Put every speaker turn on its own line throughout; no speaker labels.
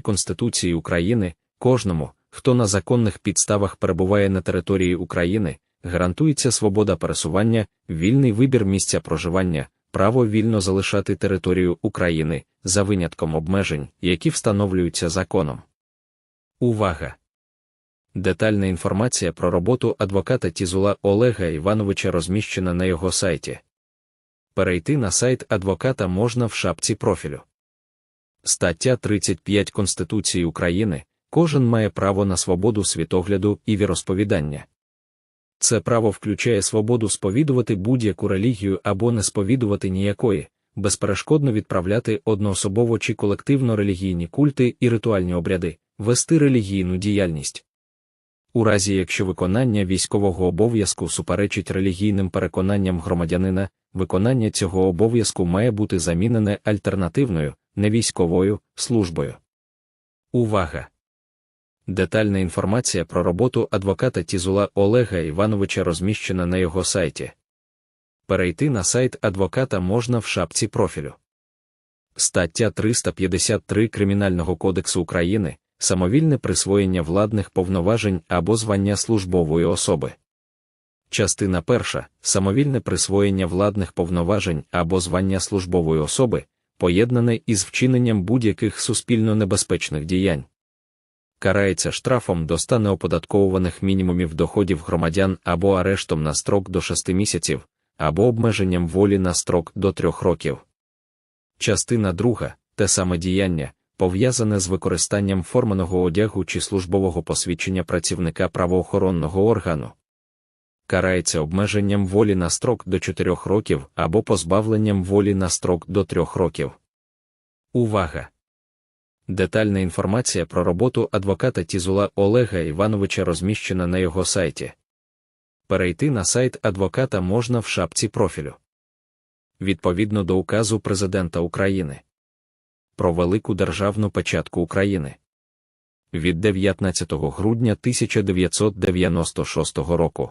Конституції України кожному, хто на законних підставах перебуває на території України, гарантується свобода пересування, вільний вибір місця проживання, право вільно залишати територію України за винятком обмежень, які встановлюються законом. Увага! Детальна інформація про роботу адвоката Тізула Олега Івановича розміщена на його сайті. Перейти на сайт адвоката можна в шапці профілю. Стаття 35 Конституції України кожен має право на свободу світогляду і віросповідання. Це право включає свободу сповідувати будь-яку релігію або не сповідувати ніякої, безперешкодно відправляти одноособово чи колективно релігійні культи і ритуальні обряди, вести релігійну діяльність. У разі якщо виконання військового обов'язку суперечить релігійним переконанням громадянина, виконання цього обов'язку має бути замінене альтернативною, невійськовою службою. Увага! Детальна інформація про роботу адвоката Тізула Олега Івановича розміщена на його сайті. Перейти на сайт адвоката можна в шапці профілю. Стаття 353 Кримінального кодексу України самовільне присвоєння владних повноважень або звання службової особи. Частина перша самовільне присвоєння владних повноважень або звання службової особи, поєднане із вчиненням будь-яких суспільно небезпечних діянь. Карається штрафом до 100 неоподатковуваних мінімумів доходів громадян або арештом на строк до 6 місяців, або обмеженням волі на строк до 3 років. Частина друга те саме діяння, пов'язане з використанням форманого одягу чи службового посвідчення працівника правоохоронного органу. Карається обмеженням волі на строк до 4 років або позбавленням волі на строк до 3 років. Увага! Детальна інформація про роботу адвоката Тізула Олега Івановича розміщена на його сайті. Перейти на сайт адвоката можна в шапці профілю. Відповідно до указу Президента України про велику державну печатку України від 19 грудня 1996 року.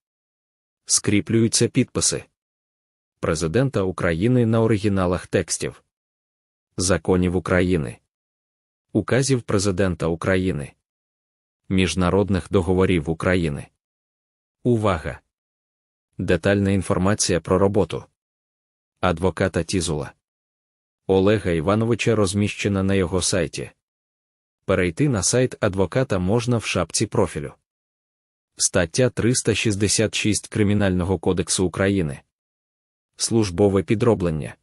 скріплюються підписи Президента України на оригіналах текстів Законів України, Указів Президента України, Міжнародних договорів України. Увага! Детальна інформація про роботу адвоката Тізула Олега Івановича розміщена на його сайті. Перейти на сайт адвоката можна в шапці профілю. Стаття 366 Кримінального кодексу України. Службове підроблення.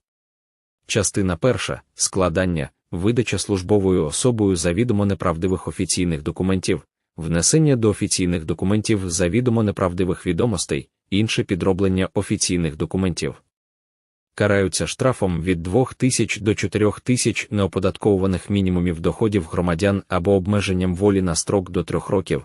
Частина перша складання, видача службовою особою завідомо неправдивих офіційних документів, внесення до офіційних документів завідомо неправдивих відомостей, інше підроблення офіційних документів. Караються штрафом від 2 тисяч до 4 тисяч неоподаткованих мінімумів доходів громадян або обмеженням волі на строк до 3 років,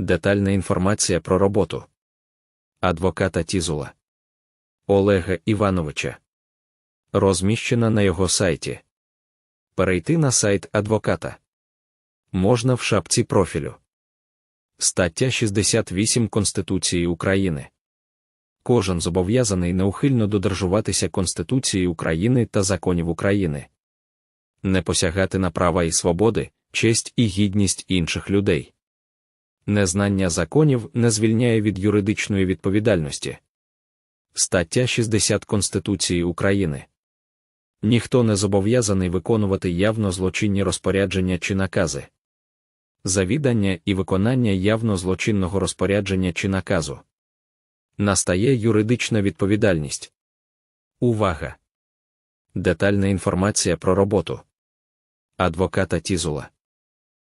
Детальна інформація про роботу адвоката Тізула Олега Івановича розміщена на його сайті. Перейти на сайт адвоката можна в шапці профілю. Стаття 68 Конституції України. Кожен зобов'язаний неухильно додержуватися Конституції України та законів України, не посягати на права і свободи, честь і гідність інших людей. Незнання законів не звільняє від юридичної відповідальності. Стаття 60 Конституції України ніхто не зобов'язаний виконувати явно злочинні розпорядження чи накази. Завідання і виконання явно злочинного розпорядження чи наказу настає юридична відповідальність. Увага. Детальна інформація про роботу адвоката Тізула.